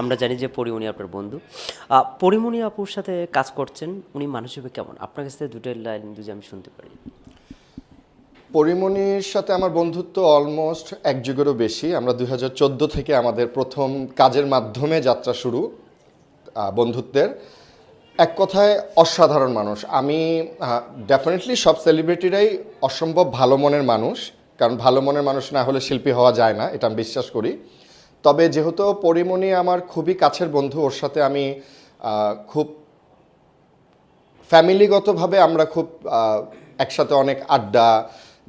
আমরা জানি যে পরিমণি আপনার বন্ধু। পরিমণি আপুর সাথে কাজ করছেন, উনি মানুষ হিসেবে কেমন? আপনার কাছ থেকে দুটো লাইন দুজি আমি শুনতে পারি। পরিমণির সাথে আমার বন্ধুত্ব অলমোস্ট এক যুগেরও বেশি। আমরা দু হাজার চোদ্দ থেকে আমাদের প্রথম কাজের মাধ্যমে যাত্রা শুরু বন্ধুত্বের। এক কথায় অসাধারণ মানুষ। আমি ডেফিনেটলি সব সেলিব্রিটিরাই অসম্ভব ভালো মনের মানুষ। কারণ ভালো মনের মানুষ না হলে শিল্পী হওয়া যায় না, এটা আমি বিশ্বাস করি। তবে যেহেতু পরিমণি আমার খুবই কাছের বন্ধু, ওর সাথে আমি খুব ফ্যামিলিগতভাবে আমরা খুব একসাথে অনেক আড্ডা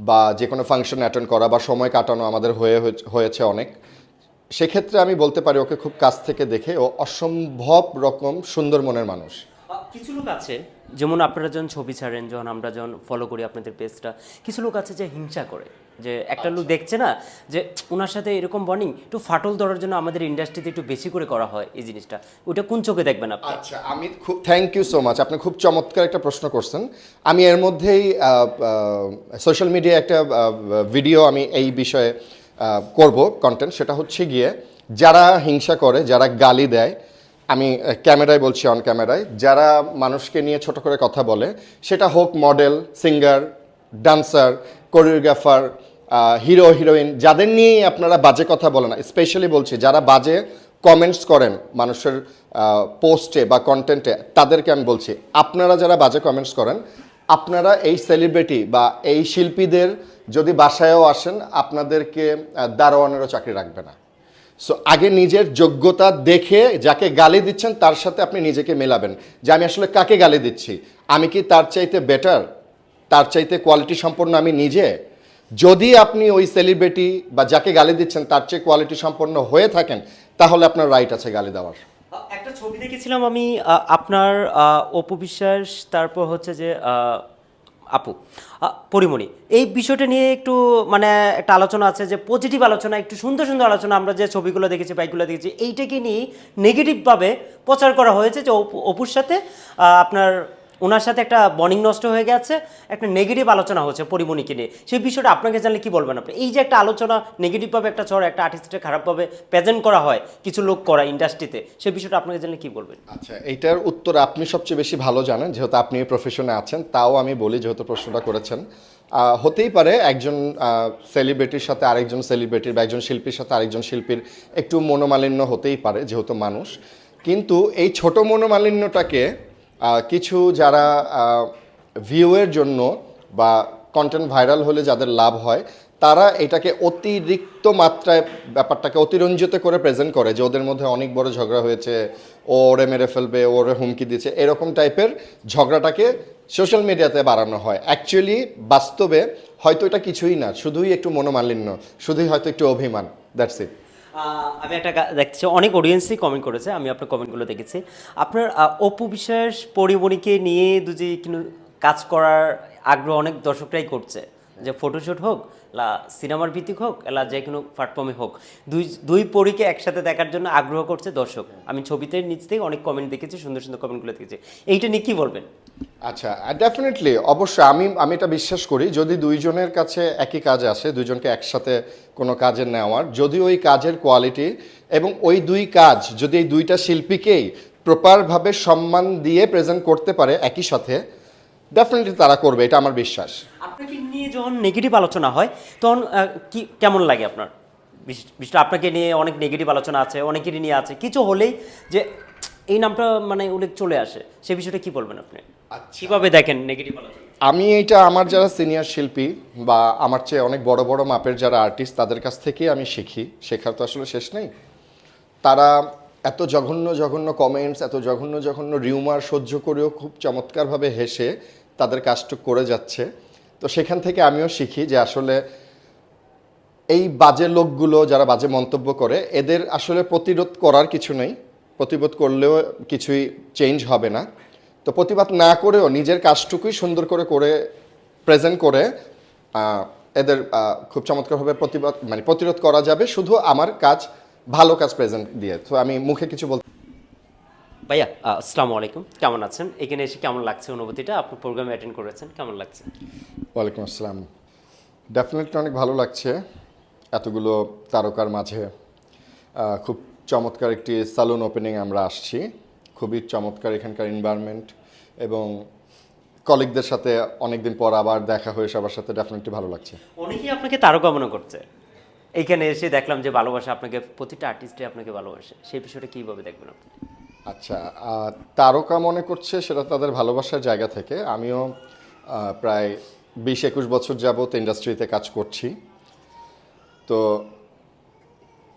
বা যে কোনো ফাংশন অ্যাটেন্ড করা বা সময় কাটানো আমাদের হয়ে, হয়েছে অনেক। সেক্ষেত্রে আমি বলতে পারি ওকে খুব কাছ থেকে দেখে ও অসম্ভব রকম সুন্দর মনের মানুষ। কিছু লোক আছে যেমন আপনারা যখন ছবি ছাড়েন যখন আমরা যখন ফলো করি আপনাদের পেজটা কিছু লোক আছে যে হিংসা করে যে একটা লোক দেখছে না যে ওনার সাথে এরকম বর্নিং একটু ফাটল ধরার জন্য আমাদের ইন্ডাস্ট্রিতে একটু বেশি করে করা হয় এই জিনিসটা। ওটা কোন চোখে দেখবেন আপনি? আচ্ছা আমি খুব থ্যাংক ইউ সো মাচ আপনি খুব চমৎকার একটা প্রশ্ন করছেন। আমি এর মধ্যেই সোশ্যাল মিডিয়ায় একটা ভিডিও আমি এই বিষয়ে করব কন্টেন্ট সেটা হচ্ছে গিয়ে যারা হিংসা করে যারা গালি দেয় আমি ক্যামেরায় বলছি অন ক্যামেরায়, যারা মানুষকে নিয়ে ছোট করে কথা বলে, সেটা হোক model singer dancer choreographer hero heroine যাদের নিয়েই আপনারা বাজে কথা বলেন না স্পেশালি বলছি যারা বাজে কমেন্টস করেন মানুষের পোস্টে বা কন্টেন্টে তাদেরকে আমি বলছি, আপনারা যারা বাজে কমেন্টস করেন, আপনারা এই সেলিব্রিটি বা এই শিল্পীদের যদি বাসায়ও আসেন, আপনাদেরকে দারোয়ানেরও চাকরি রাখবে না। সো আগে নিজের যোগ্যতা দেখে যাকে গালি দিচ্ছেন তার সাথে আপনি নিজেকে মেলাবেন। যে আমি আসলে কাকে গালি দিচ্ছি? আমি কি তার চাইতে বেটার তার চাইতে কোয়ালিটি সম্পন্ন আমি নিজে? যদি আপনি ওই সেলিব্রিটি বা যাকে গালি দিচ্ছেন তার চেয়ে কোয়ালিটি সম্পন্ন হয়ে থাকেন তাহলে আপনার রাইট আছে গালি দেওয়ার। একটা ছবি দেখেছিলাম আমি আপনার আ, অপু বিশ্বাস তারপর হচ্ছে যে আপু পরিমণি, এই বিষয়টা নিয়ে একটু মানে একটা আলোচনা আছে যে পজিটিভ আলোচনা, একটু সুন্দর সুন্দর আলোচনা আমরা যে ছবিগুলো দেখেছি, বাইকগুলো দেখেছি, এইটাকে নিয়ে নেগেটিভভাবে প্রচার করা হয়েছে যে অপু- অপুর সাথে আপনার ওনার সাথে একটা বনিং নষ্ট হয়ে গেছে, একটা নেগেটিভ আলোচনা হচ্ছে পরিমণিকে নিয়ে। সেই বিষয়টা আপনাকে জানলে কি বলবেন আপনি? এই যে একটা আলোচনা নেগেটিভভাবে একটা চড় একটা আর্টিস্টকে খারাপভাবে প্রেজেন্ট করা হয়, কিছু লোক করা ইন্ডাস্ট্রিতে সেই বিষয়টা আপনাকে জানলে কি বলবেন? আচ্ছা এইটার উত্তর আপনি সবচেয়ে বেশি ভালো জানেন, যেহেতু আপনি প্রফেশনে আছেন, তাও আমি বলি যেহেতু প্রশ্নটা করেছেন। হতেই পারে একজন সেলিব্রিটির সাথে আরেকজন সেলিব্রিটির বা একজন শিল্পীর সাথে আরেকজন শিল্পীর একটু মনোমালিন্য হতেই পারে, যেহেতু মানুষ। কিন্তু এই ছোট মনোমালিন্যটাকে কিছু যারা ভিউয়ের জন্য বা কন্টেন্ট ভাইরাল হলে যাদের লাভ হয়, তারা এটাকে অতিরিক্ত মাত্রায় ব্যাপারটাকে অতিরঞ্জিত করে প্রেজেন্ট করে, যে ওদের মধ্যে অনেক বড় ঝগড়া হয়েছে, ও ওরে মেরে ফেলবে ওরে হুমকি দিচ্ছে, এরকম টাইপের ঝগড়াটাকে সোশ্যাল মিডিয়াতে বাড়ানো হয়। অ্যাকচুয়ালি বাস্তবে হয়তো এটা কিছুই না, শুধুই একটু মনোমালিন্য, শুধুই হয়তো একটু অভিমান দ্যাটস ইট আমি একটা দেখছি অনেক অডিয়েন্সই কমেন্ট করেছে, আমি আপনার কমেন্টগুলো দেখেছি। আপনার অপু বিশ্বাস পরিমণিকে নিয়ে দুজি কিন্তু কাজ করার আগ্রহ অনেক দর্শকরাই করছে। যে ফটোশ্যুট হোক, লা সিনেমার ভিত্তিক হোক এলা যে কোনো প্ল্যাটফর্মে হোক, দুই দুই পরীকে একসাথে দেখার জন্য আগ্রহ করছে দর্শক। আমি ছবিতে নিচ থেকে অনেক কমেন্ট দেখেছি, সুন্দর সুন্দর কমেন্টগুলো দেখেছি। এইটা নিয়ে কি বলবেন? আচ্ছা ডেফিনেটলি অবশ্যই আমি আমি এটা বিশ্বাস করি, যদি দুইজনের কাছে একই কাজ আসে, দুইজনকে একসাথে কোনো কাজে নেওয়ার, যদি ওই কাজের কোয়ালিটি এবং ওই দুই কাজ, যদি এই দুইটা শিল্পীকেই প্রপারভাবে সম্মান দিয়ে প্রেজেন্ট করতে পারে একই সাথে ডেফিনেটলি তারা করবে, এটা আমার বিশ্বাস। আপনাকে নিয়ে যখন নেগেটিভ আলোচনা হয়, তখন কি, কেমন লাগে আপনার? আপনাকে নিয়ে অনেক নেগেটিভ আলোচনা আছে, অনেকেরই নিয়ে আছে, কিছু হলেই যে এই নামটা মানে উল্লেখ চলে আসে, সে বিষয়টা কি বলবেন আপনি? কীভাবে দেখেন নেগেটিভ আলোচনা? আমি এটা আমার যারা সিনিয়র শিল্পী বা আমার চেয়ে অনেক বড় বড় মাপের যারা আর্টিস্ট তাদের কাছ থেকেই আমি শিখি। শেখার তো আসলে শেষ নেই। তারা এত জঘন্য জঘন্য কমেন্টস এত জঘন্য জঘন্য রিউমার সহ্য করেও খুব চমৎকারভাবে হেসে তাদের কাজটুক করে যাচ্ছে। তো সেখান থেকে আমিও শিখি যে আসলে এই বাজে লোকগুলো যারা বাজে মন্তব্য করে এদের আসলে প্রতিরোধ করার কিছু নেই। প্রতিরোধ করলেও কিছুই চেঞ্জ হবে না। তো প্রতিবাদ না করেও নিজের কাজটুকুই সুন্দর করে করে প্রেজেন্ট করে এদের খুব চমৎকারভাবে প্রতিবাদ মানে প্রতিরোধ করা যাবে। শুধু আমার কাজ ভালো কাজ প্রেজেন্ট দিয়ে। তো আমি মুখে কিছু বলতে ভাইয়া আসসালামু আলাইকুম। কেমন আছেন? এখানে এসে কেমন লাগছে অনুভূতিটা? আপনি প্রোগ্রামে অ্যাটেন্ড করেছেন কেমন লাগছে? ওয়ালাইকুম আসসালাম। ডেফিনেটলি অনেক ভালো লাগছে। এতগুলো তারকার মাঝে খুব চমৎকার একটি সালুন ওপেনিং আমরা আসছি। খুবই চমৎকার এখানকার এনভায়রনমেন্ট এবং কলিগদের সাথে অনেকদিন পর আবার দেখা হয়ে সবার সাথে ডেফিনেটলি ভালো লাগছে। অনেকেই আপনাকে তারকা মনে করছে। এইখানে এসে দেখলাম যে ভালোবাসা আপনাকে প্রতিটা আর্টিস্টে আপনাকে ভালোবাসে। সেই বিষয়টা কীভাবে দেখবেন আপনি? আচ্ছা তারকা মনে করছে সেটা তাদের ভালোবাসার জায়গা থেকে। আমিও প্রায় বিশ একুশ বছর যাবত ইন্ডাস্ট্রিতে কাজ করছি। তো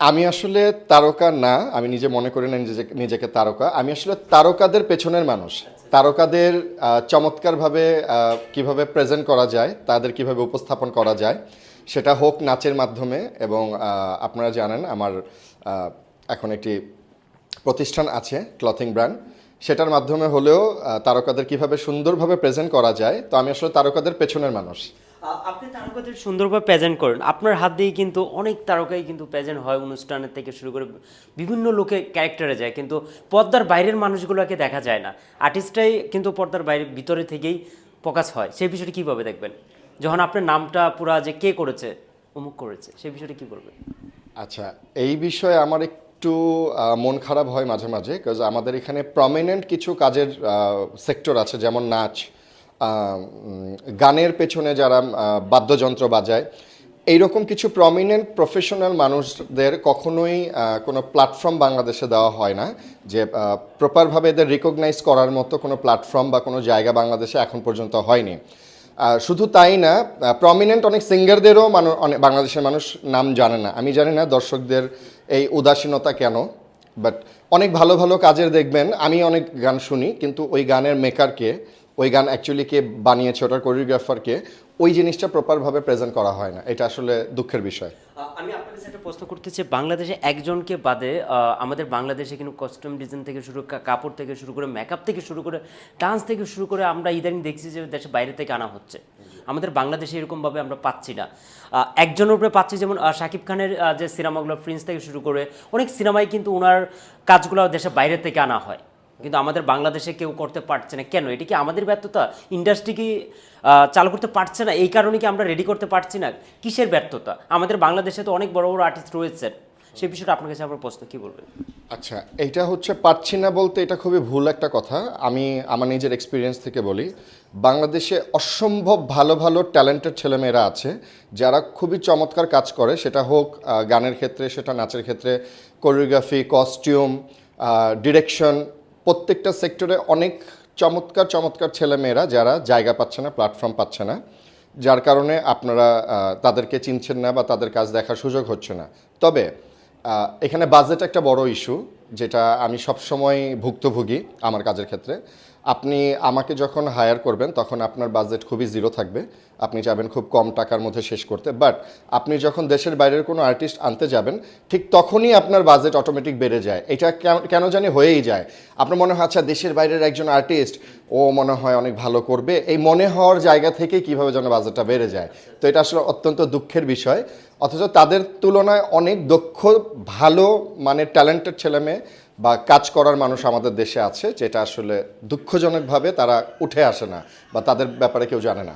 আমি আসলে তারকা না, আমি নিজে মনে করি না নিজে নিজেকে তারকা। আমি আসলে তারকাদের পেছনের মানুষ। তারকাদের চমৎকারভাবে কীভাবে প্রেজেন্ট করা যায়, তাদের কীভাবে উপস্থাপন করা যায়, সেটা হোক নাচের মাধ্যমে এবং আপনারা জানেন আমার এখন একটি প্রতিষ্ঠান আছে ক্লথিং ব্র্যান্ড সেটার মাধ্যমে হলেও তারকাদের কীভাবে সুন্দরভাবে প্রেজেন্ট করা যায়, তো আমি আসলে তারকাদের পেছনের মানুষ। আপনি তারকাদের সুন্দরভাবে প্রেজেন্ট করেন। আপনার হাত দিয়ে কিন্তু অনেক তারকাই কিন্তু প্রেজেন্ট হয় অনুষ্ঠানের থেকে শুরু করে বিভিন্ন লোকে ক্যারেক্টারে যায়। কিন্তু পর্দার বাইরের মানুষগুলোকে দেখা যায় না। আর্টিস্টটাই কিন্তু পর্দার বাইরে, ভিতরে থেকেই প্রকাশ হয়। সেই বিষয়টা কীভাবে দেখবেন? যখন আপনার নামটা পুরা যে কে করেছে, অমুক করেছে, সেই বিষয়টা কী করবেন আচ্ছা এই বিষয়ে আমার একটু মন খারাপ হয় মাঝে মাঝে বিকজ আমাদের এখানে প্রমিনেন্ট কিছু কাজের সেক্টর আছে, যেমন নাচ গানের পেছনে যারা বাদ্যযন্ত্র বাজায়, এইরকম কিছু প্রমিনেন্ট প্রফেশনাল মানুষদের কখনোই কোনো প্ল্যাটফর্ম বাংলাদেশে দেওয়া হয় না, যে প্রপারভাবে এদের রিকগনাইজ করার মতো কোনো প্ল্যাটফর্ম বা কোনো জায়গা বাংলাদেশে এখন পর্যন্ত হয়নি। শুধু তাই না প্রমিনেন্ট অনেক সিঙ্গারদেরও মানুষ অনেক বাংলাদেশের মানুষ নাম জানে না। আমি জানি না দর্শকদের এই উদাসীনতা কেন বাট অনেক ভালো ভালো কাজের দেখবেন, আমি অনেক গান শুনি, কিন্তু ওই গানের মেকারকে ওই গান অ্যাকচুয়ালি কে বানিয়েছে, ওটার কোরিওগ্রাফারকে ওই জিনিসটা প্রপারভাবে প্রেজেন্ট করা হয় না। এটা আসলে দুঃখের বিষয়। আমি কাছে একটা প্রশ্ন করতে চাই, বাংলাদেশে একজনকে বাদে আমাদের বাংলাদেশে কিন্তু কস্টিউম ডিজাইন থেকে শুরু কাপড় থেকে শুরু করে মেকআপ থেকে শুরু করে ডান্স থেকে শুরু করে আমরা ইদানিং দেখছি যে দেশে বাইরে থেকে আনা হচ্ছে। আমাদের বাংলাদেশে এরকমভাবে আমরা পাচ্ছি না। একজনের উপরে পাচ্ছি যেমন শাকিব খানের যে সিনেমাগুলো প্রিন্স থেকে শুরু করে, অনেক সিনেমায় কিন্তু ওনার কাজগুলো দেশে বাইরে থেকে আনা হয়। কিন্তু আমাদের বাংলাদেশে কেউ করতে পারছে না। কেন? এটা কি আমাদের ব্যর্থতা? ইন্ডাস্ট্রি কি চালু করতে পারছে না? এই কারণে কি আমরা রেডি করতে পারছি না? কিসের ব্যর্থতা? আমাদের বাংলাদেশে তো অনেক বড় বড় আর্টিস্ট রয়েছেন সেই বিষয়টা আপনার কাছে আমার প্রশ্ন, কী বলবেন? আচ্ছা এইটা হচ্ছে পারছি না বলতে এটা খুবই ভুল একটা কথা। আমি আমার নিজের এক্সপিরিয়েন্স থেকে বলি। বাংলাদেশে অসম্ভব ভালো ভালো ট্যালেন্টেড ছেলেমেয়েরা আছে, যারা খুবই চমৎকার কাজ করে। সেটা হোক গানের ক্ষেত্রে, সেটা নাচের ক্ষেত্রে কোরিওগ্রাফি কস্টিউম ডিরেকশন প্রত্যেকটা সেক্টরে অনেক চমৎকার চমৎকার ছেলেমেয়েরা যারা জায়গা পাচ্ছে না প্ল্যাটফর্ম পাচ্ছে না, যার কারণে আপনারা তাদেরকে চিনছেন না বা তাদের কাজ দেখার সুযোগ হচ্ছে না। তবে এখানে বাজেট একটা বড় ইস্যু যেটা আমি সবসময় ভুক্তভোগী আমার কাজের ক্ষেত্রে। আপনি আমাকে যখন হায়ার করবেন, তখন আপনার বাজেট খুবই জিরো থাকবে। আপনি যাবেন খুব কম টাকার মধ্যে শেষ করতে। বাট আপনি যখন দেশের বাইরের কোনো আর্টিস্ট আনতে যাবেন, ঠিক তখনই আপনার বাজেট অটোমেটিক বেড়ে যায়। এটা কেন- জানি হয়েই যায়। আপনার মনে হয় আচ্ছা দেশের বাইরের একজন আর্টিস্ট ও মনে হয় অনেক ভালো করবে। এই মনে হওয়ার জায়গা থেকেই কীভাবে যেন বাজেটটা বেড়ে যায়। তো এটা আসলে অত্যন্ত দুঃখের বিষয়। অথচ তাদের তুলনায় অনেক দক্ষ, ভালো মানে ট্যালেন্টেড ছেলেমেয়ে বা কাজ করার মানুষ আমাদের দেশে আছে, যেটা আসলে দুঃখজনকভাবে তারা উঠে আসে না বা তাদের ব্যাপারে কেউ জানে না।